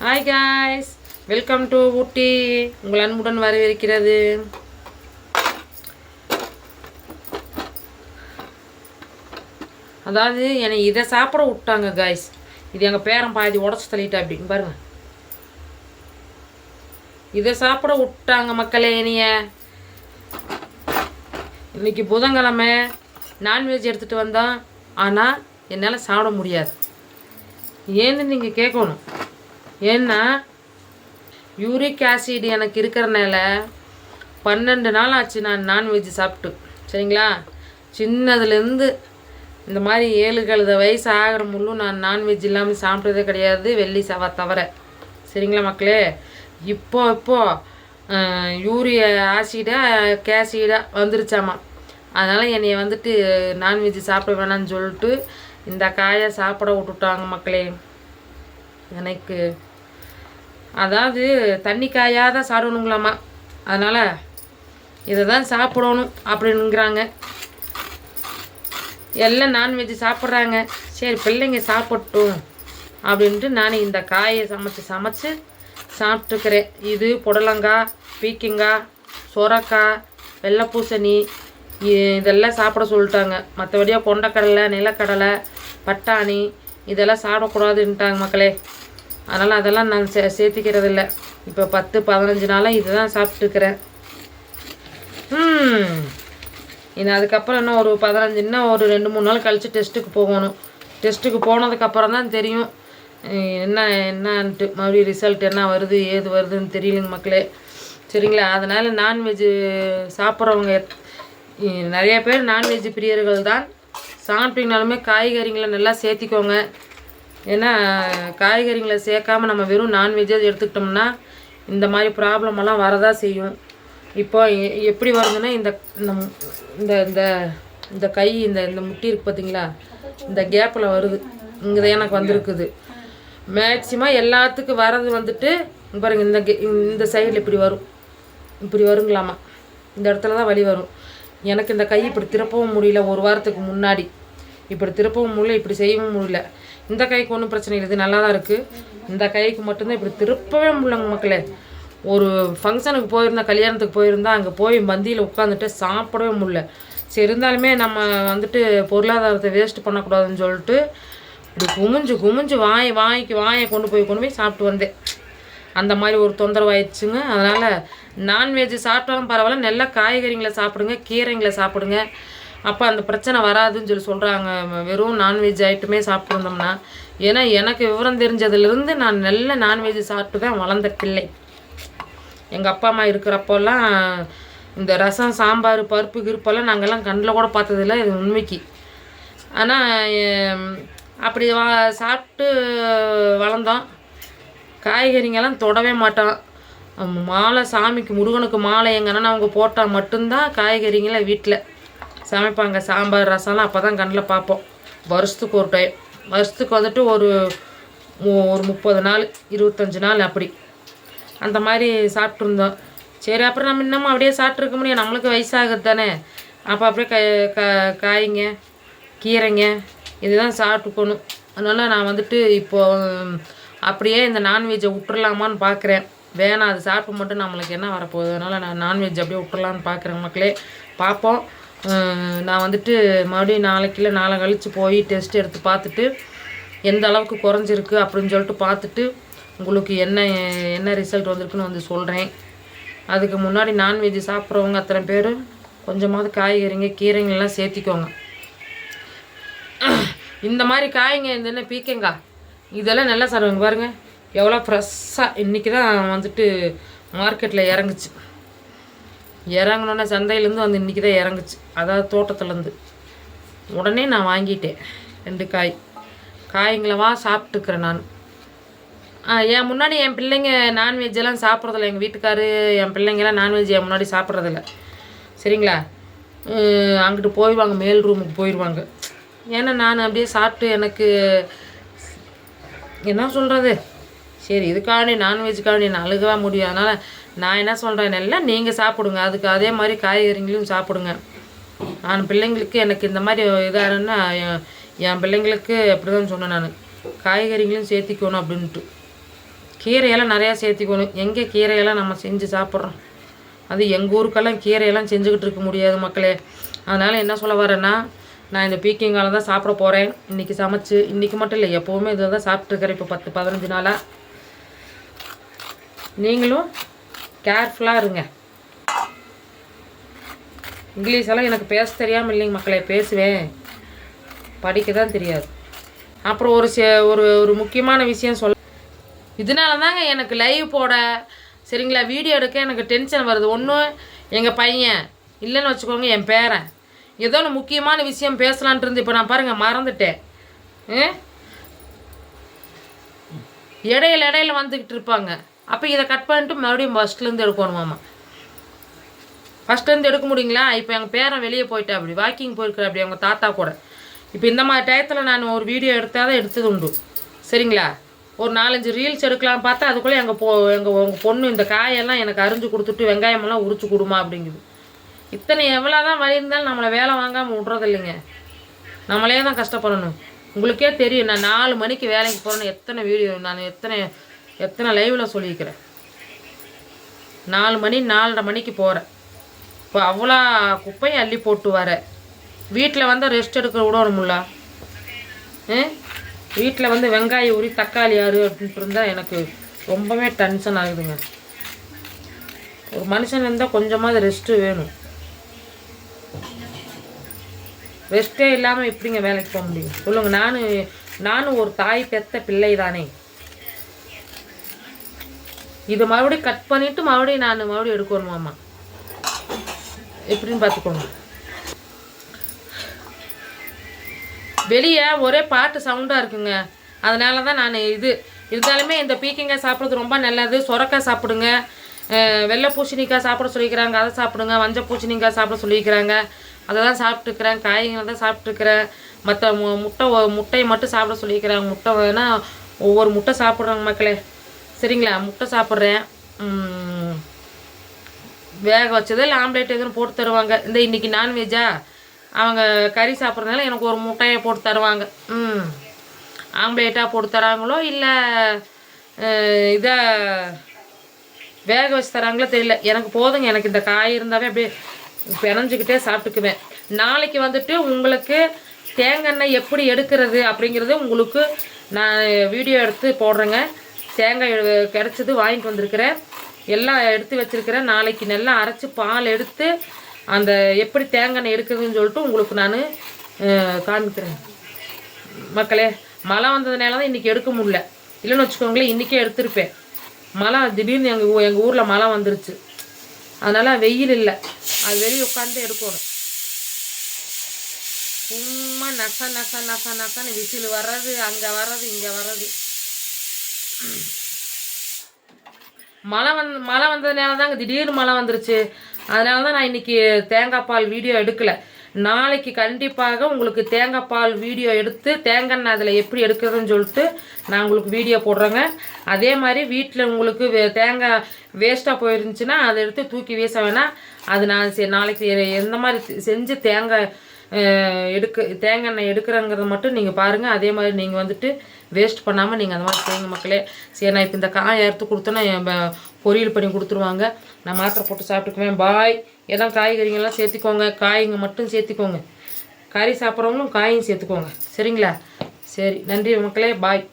Hi guys welcome to Ooty உங்கள் அன்புடன் வரவேற்கிறது. அதாவது என்னை இதை சாப்பிட விட்டாங்க காய்ஸ் இது எங்கள் பேரன் பாதி உடச்சி தள்ளிட்டா அப்படின்னு பாருங்க. இதை சாப்பிட விட்டாங்க மக்களே என்னைய. இன்னைக்கு புதன்கிழமை. நான்வெஜ் எடுத்துகிட்டு வந்தோம் ஆனால் என்னால் சாப்பிட முடியாது. ஏன்னு நீங்கள் கேட்கணும். ஏன்னா யூரிக் ஆசிட் எனக்கு இருக்கிறனால பன்னெண்டு நாள் ஆச்சு நான் நான்வெஜ் சாப்பிட்டு. சரிங்களா? சின்னதுலேருந்து இந்த மாதிரி ஏழு கழுத வயசு ஆகிற முள்ளும் நான் நான்வெஜ் இல்லாமல் சாப்பிட்டதே கிடையாது வெள்ளி சவா தவிர. சரிங்களா மக்களே? இப்போ இப்போ யூரிய ஆசிடா கேசிடா வந்துருச்சாமா? அதனால் என்னைய வந்துட்டு நான்வெஜ் சாப்பிட வேணாம்னு சொல்லிட்டு இந்த காயை சாப்பிட விட்டுட்டாங்க மக்களே. எனக்கு அதாவது தண்ணி காயாக தான் சாப்பிடணுங்களாம்மா அதனால் இதை தான் சாப்பிடணும் அப்படின்னுங்கிறாங்க. எல்லாம் நான்வெஜ் சாப்பிட்றாங்க. சரி பிள்ளைங்க சாப்பிட்டும் அப்படின்ட்டு நான் இந்த காயை சமைச்சு சமைச்சு சாப்பிட்டுக்கிறேன். இது புடலங்காய் பீக்கிங்காய் சொரக்காய் வெள்ளை பூசணி இதெல்லாம் சாப்பிட சொல்லிட்டாங்க. மற்றபடியாக கொண்டக்கடலை நிலக்கடலை பட்டாணி இதெல்லாம் சாப்பிடக்கூடாதுன்ட்டாங்க மக்களே. அதனால் அதெல்லாம் நான் சே சேர்த்திக்கிறது இல்லை இப்போ பத்து பதினஞ்சு நாளாக இது தான் சாப்பிட்டுக்கிறேன் இன்னும் அதுக்கப்புறம் இன்னும் ஒரு பதினஞ்சு இன்னும் ஒரு ரெண்டு மூணு நாள் கழித்து டெஸ்ட்டுக்கு போகணும். டெஸ்ட்டுக்கு போனதுக்கப்புறம் தான் தெரியும். என்ன என்னன்ட்டு மறுபடியும் ரிசல்ட் என்ன வருது ஏது வருதுன்னு தெரியலங்க மக்களே. சரிங்களா? அதனால் நான்வெஜ்ஜு சாப்பிட்றவங்க நிறைய பேர் நான்வெஜ் பிரியர்கள் தான் சாப்பிட்டீங்கனாலுமே காய்கறிங்களை நல்லா சேர்த்திக்கோங்க. ஏன்னா காய்கறிகளை சேர்க்காம நம்ம வெறும் நான்வெஜ்ஜை எடுத்துக்கிட்டோம்னா இந்த மாதிரி ப்ராப்ளம் எல்லாம் வரதா செய்யும். இப்போ எப்படி வருதுன்னா இந்த இந்த இந்த இந்த இந்த கை இந்த இந்த முட்டி இருக்கு பார்த்தீங்களா இந்த கேப்பில் வருது. இங்கே தான் எனக்கு வந்திருக்குது. மேக்சிமம் எல்லாத்துக்கும் வரது வந்துட்டு பாருங்க இந்த கே- இந்த சைடில் இப்படி வரும். இப்படி வருங்களாமா? இந்த இடத்துல தான் வலி வரும். எனக்கு இந்த கை இப்படி திருப்பவும் முடியல ஒரு வாரத்துக்கு முன்னாடி. இப்படி திருப்பவும் முடியல இப்படி செய்யவும் முடியல. இந்த கைக்கு ஒன்றும் பிரச்சனை இல்லை. இது நல்லா தான் இருக்குது இந்த கைக்கு மட்டும்தான் இப்படி திருப்பவே முடியலங்க மக்களே. ஒரு ஃபங்க்ஷனுக்கு போயிருந்தா கல்யாணத்துக்கு போயிருந்தா அங்கே போய் மந்தியில் உட்காந்துட்டு சாப்பிடவே முடியல. சரி இருந்தாலுமே நம்ம வந்துட்டு பொருளாதாரத்தை வேஸ்ட் பண்ணக்கூடாதுன்னு சொல்லிட்டு இப்படி குமிஞ்சு குமிஞ்சு வாய் வாய்க்கு வாயை கொண்டு போய் கொண்டு போய் சாப்பிட்டு வந்தேன். அந்த மாதிரி ஒரு தொந்தரவு ஆயிடுச்சுங்க அதனால் நான்வெஜ் சாப்பிட்டாலும் பரவாயில்ல. நல்ல காய்கறிங்களை சாப்பிடுங்க கீரைங்களை சாப்பிடுங்க. அப்போ அந்த பிரச்சனை வராதுன்னு சொல்லி சொல்கிறாங்க வெறும் நான்வெஜ் ஐட்டமே சாப்பிட்டு வந்தோம்னா ஏன்னா எனக்கு விவரம் தெரிஞ்சதுலேருந்து நான் நல்ல நான்வெஜ் சாப்பிட்டு தான் வளர்ந்த பிள்ளை எங்கள் அப்பா அம்மா இருக்கிறப்போல்லாம் இந்த ரசம் சாம்பார் பருப்பு கிருப்பெல்லாம் நாங்கள்லாம் கண்ணில் கூட பார்த்ததில்ல இது உண்மைக்கு. ஆனால் அப்படி வா சாப்பிட்டு வளர்ந்தோம். காய்கறிங்கெல்லாம் தொடவே மாட்டோம். மாலை சாமிக்கு முருகனுக்கு மாலை எங்கள் அண்ணன் அவங்க போட்டால் மட்டும்தான் காய்கறிங்களை வீட்டில் சமைப்பாங்க. சாம்பார் ரசம்லாம் அப்போ தான் கண்ணில் பார்ப்போம். வருஷத்துக்கு ஒரு டைம் வருஷத்துக்கு வந்துட்டு ஒரு மு- ஒரு முப்பது நாள் இருபத்தஞ்சி நாள் அப்படி. அந்த மாதிரி சாப்பிட்ருந்தோம் சரி அப்புறம் நம்ம இன்னமும் அப்படியே சாப்பிட்ருக்க முடியும். நம்மளுக்கு வயசாகுது தானே. அப்போ அப்படியே க க காய்ங்க கீரைங்க இதுதான் சாப்பிட்டுக்கணும். அதனால் நான் வந்துட்டு இப்போது அப்படியே இந்த நான்வெஜ்ஜை விட்டுறலாமான்னு பார்க்குறேன். வேணாம் அது சாப்பிட்டு மட்டும் நம்மளுக்கு என்ன வரப்போகுது? அதனால் நான் நான்வெஜ் அப்படியே விட்டுறலான்னு பார்க்குறேன் மக்களே. பார்ப்போம். நான் வந்துட்டு மறுபடியும் நாளைக்கு இல்லை நாளை கழித்து போய் டெஸ்ட் எடுத்து பார்த்துட்டு எந்த அளவுக்கு குறைஞ்சிருக்கு அப்படின்னு சொல்லிட்டு பார்த்துட்டு உங்களுக்கு என்ன என்ன ரிசல்ட் வந்திருக்குன்னு வந்து சொல்கிறேன் அதுக்கு முன்னாடி நான்வெஜ் சாப்பிட்றவங்க அத்தனை பேர் கொஞ்சமாவது காய்கறிங்க கீரைங்கள்லாம் சேர்த்திக்கோங்க. இந்த மாதிரி காய்ங்க இந்த என்ன பீக்கங்கா? இதெல்லாம் நல்லா சார் பாருங்க. எவ்வளோ ஃப்ரெஷ்ஷாக இன்றைக்கி தான் வந்துட்டு மார்க்கெட்டில் இறங்குச்சு. இறங்கினோன்னே சந்தையிலேருந்து வந்து இன்றைக்கி தான் இறங்குச்சு. அதாவது தோட்டத்துலேருந்து. உடனே நான் வாங்கிட்டேன். ரெண்டு காய். காய்ங்களவா சாப்பிட்டுக்கிறேன் நான். என் முன்னாடி என் பிள்ளைங்க நான்வெஜ் எல்லாம் சாப்பிட்றதில்ல. எங்கள் வீட்டுக்காரு என் பிள்ளைங்கெல்லாம் நான்வெஜ் என் முன்னாடி சாப்பிட்றதில்ல. சரிங்களா? அங்கிட்டு போயிடுவாங்க. மேல் ரூமுக்கு போயிடுவாங்க. ஏன்னா நான் அப்படியே சாப்பிட்டு எனக்கு என்ன சொல்கிறது சரி இதுக்காண்டி நான்வெஜ்க்காண்டி நான் அழுகவே முடியும். அதனால் நான் என்ன சொல்கிறேன் எல்லாம் நீங்கள் சாப்பிடுங்க. அதுக்கு அதே மாதிரி காய்கறிகளையும் சாப்பிடுங்க. நான் பிள்ளைங்களுக்கு எனக்கு இந்த மாதிரி இதாக என் என் பிள்ளைங்களுக்கு அப்படி தான் சொன்னேன் நான். காய்கறிகளையும் சேர்த்திக்கணும் அப்படின்ட்டு கீரையெல்லாம் நிறையா சேர்த்திக்கணும். எங்கே கீரையெல்லாம் நம்ம செஞ்சு சாப்பிட்றோம்? அது எங்கள் ஊருக்கெல்லாம் கீரையெல்லாம் செஞ்சுக்கிட்டு இருக்க முடியாது மக்களே. அதனால் என்ன சொல்ல வரேன்னா நான் இந்த பீக்கிங்கால தான் சாப்பிட போகிறேன் இன்றைக்கி சமைச்சு இன்றைக்கி மட்டும் இல்லை எப்போவுமே இதை தான் சாப்பிட்ருக்கிறேன் இப்போ பத்து பதினஞ்சு நாளாக நீங்களும் கேர்ஃபுல்லாக இருங்க. இங்கிலீஷ் எல்லாம் எனக்கு பேச தெரியாமல் இல்லைங்க மக்களை பேசுவேன். படிக்க தான் தெரியாது. அப்புறம் ஒரு ஒரு ஒரு முக்கியமான விஷயம் சொல்ல இதனால தாங்க எனக்கு லைவ் போட சரிங்களா வீடியோ எடுக்க எனக்கு டென்ஷன் வருது. ஒன்று எங்கள் பையன் இல்லைன்னு வச்சுக்கோங்க என் பேரன். ஏதோ ஒன்று முக்கியமான விஷயம் பேசலான்ட்டு இருந்து இப்போ நான் பாருங்கள் மறந்துட்டேன். இடையில இடையில வந்துக்கிட்டு இருப்பாங்க. அப்போ இதை கட் பண்ணிட்டு மறுபடியும் ஃபஸ்ட்லேருந்து எடுக்கணுமாம்மா ஃபஸ்ட்லேருந்து எடுக்க முடியுங்களா? இப்போ எங்கள் பேரன் வெளியே போயிட்டா அப்படி வாக்கிங் போயிருக்கிற அப்படி அவங்க தாத்தா கூட. இப்போ இந்த மாதிரி டயத்தில் நான் ஒரு வீடியோ எடுத்தால் தான் எடுத்தது உண்டு. சரிங்களா? ஒரு நாலஞ்சு ரீல்ஸ் எடுக்கலாம் பார்த்தா அதுக்குள்ளே எங்கள் பொ எங்கள் உங்கள் பொண்ணு இந்த காயெல்லாம் எனக்கு அரிஞ்சு கொடுத்துட்டு வெங்காயமெல்லாம் உரிச்சு கொடுமா அப்படிங்குது. இத்தனை எவ்வளோ தான் வழி இருந்தாலும் நம்மளை வேலை வாங்காமல் விட்றது இல்லைங்க. நம்மளே தான் கஷ்டப்படணும். உங்களுக்கே தெரியும் நான் நாலு மணிக்கு வேலைக்கு போகிறேன்னு எத்தனை வீடியோ நான் எத்தனை எத்தனை லைவில் சொல்லியிருக்கிறேன் நாலு மணி நாலரை மணிக்கு போகிறேன் இப்போ அவ்வளோ குப்பையும் அள்ளி போட்டு வர. வீட்டில் வந்து ரெஸ்ட் எடுக்க விடணும்ல? வீட்டில் வந்து வெங்காயம் உரி தக்காளி ஆறு அப்படின்ட்டு இருந்தால் எனக்கு ரொம்பவே டென்ஷன் ஆகுதுங்க. ஒரு மனுஷன் இருந்தால் கொஞ்சமாவது ரெஸ்ட்டு வேணும். ரெஸ்ட்டே இல்லாமல் எப்படிங்க வேலைக்கு போக முடியும்? சொல்லுங்கள் நான் நானும் ஒரு தாய் பெத்த பிள்ளை தானே இது மறுபடியும் கட் பண்ணிவிட்டு மறுபடியும் நான் மறுபடியும் எடுக்கணுமாம்மா எப்படின்னு பார்த்துக்கோங்க. வெளியே ஒரே பாட்டு சவுண்டாக இருக்குங்க. அதனால தான் நான் இது. இருந்தாலுமே இந்த பீக்கிங்காய் சாப்பிட்றது ரொம்ப நல்லது. சுரக்காய் சாப்பிடுங்க. வெள்ளை பூசணிக்காய் சாப்பிட சொல்லிக்கிறாங்க. அதை சாப்பிடுங்க. மஞ்சள் பூசணிக்காய் சாப்பிட சொல்லிக்கிறாங்க. அதை தான் சாப்பிட்டுக்கிறேன். காய்கறி தான் சாப்பிட்டுருக்கிறேன் மற்ற மு முட்டை முட்டையை மட்டும் சாப்பிட சொல்லிக்கிறாங்க. முட்டை வேணால் ஒவ்வொரு முட்டை சாப்பிட்றாங்க மக்களே. சரிங்களா முட்டை சாப்பிட்றேன். வேக வச்சது இல்லை ஆம்லேட் எதுவும் போட்டு தருவாங்க. இந்த இன்னைக்கு நான்வெஜ்ஜா? அவங்க கறி சாப்பிட்றதுனால எனக்கு ஒரு முட்டையை போட்டு தருவாங்க. ம் ஆம்லேட்டாக போட்டு தராங்களோ இல்லை இதை வேக வச்சு தராங்களோ தெரியல. எனக்கு போதுங்க எனக்கு இந்த காய் இருந்தாவே அப்படியே பிணைஞ்சிக்கிட்டே சாப்பிட்டுக்குவேன். நாளைக்கு வந்துட்டு உங்களுக்கு தேங்காய் எண்ணெய் எப்படி எடுக்கிறது அப்படிங்கிறது உங்களுக்கு நான் வீடியோ எடுத்து போடுறேங்க. தேங்காய் எ- வாங்கிட்டு வந்திருக்கிறேன். எல்லாம் எடுத்து வச்சிருக்கிறேன். நாளைக்கு நல்லா அரைச்சி பால் எடுத்து அந்த எப்படி தேங்காய் எண்ணெய் எடுக்குதுன்னு சொல்லிட்டு உங்களுக்கு நான் காமிக்கிறேன். மக்களே மழை வந்ததுனால தான் இன்றைக்கி எடுக்க முடியல. இல்லைன்னு வச்சுக்கோங்களேன் இன்றைக்கே எடுத்திருப்பேன். மழை திடீர்னு எங்கள் ஊ எங்கள் ஊரில் மழை வந்துருச்சு. அதனால் வெயில் இல்லை. அது வெளியே உட்காந்து எடுக்கணும். சும்மா நச நச நச நசன்னு விசில் வர்றது அங்கே வர்றது இங்கே வர்றது. மழை வந்து மழை வந்ததுனால தாங்க திடீர்னு மழை வந்துருச்சு. அதனால தான் நான் இன்னைக்கு தேங்காய் பால் வீடியோ எடுக்கல. நாளைக்கு கண்டிப்பாக உங்களுக்கு தேங்காய் பால் வீடியோ எடுத்து தேங்காய் எண்ணெய் அதில் எப்படி எடுக்கிறதுன்னு சொல்லிட்டு நான் உங்களுக்கு வீடியோ போடுறேங்க. அதே மாதிரி வீட்டில் உங்களுக்கு வே- தேங்காய் வேஸ்ட்டாக போயிருந்துச்சுன்னா அதை எடுத்து தூக்கி வீச வேணாம். அது நான் செ- நாளைக்கு எந்த மாதிரி செஞ்சு தேங்காய் எடுக்க தேங்காய் எண்ணெய் எடுக்கிறங்கிறத மட்டும் நீங்கள் பாருங்கள் அதே மாதிரி நீங்கள் வந்துட்டு வேஸ்ட் பண்ணாமல் நீங்கள் அந்த மாதிரி செய்யுங்க மக்களே. சரி நான் இப்போ இந்த காய் எடுத்து கொடுத்தோன்னா என் பொரியல் பண்ணி கொடுத்துருவாங்க. நான் மாத்திரை போட்டு சாப்பிட்டுக்குவேன். பாய். எல்லாம் காய்கறிங்கெல்லாம் சேர்த்துக்கோங்க. காய்ங்க மட்டும் சேர்த்துக்கோங்க. கறி சாப்பிட்றவங்களும் காயும் சேர்த்துக்கோங்க. சரிங்களா? சரி நன்றி மக்களே. பாய்.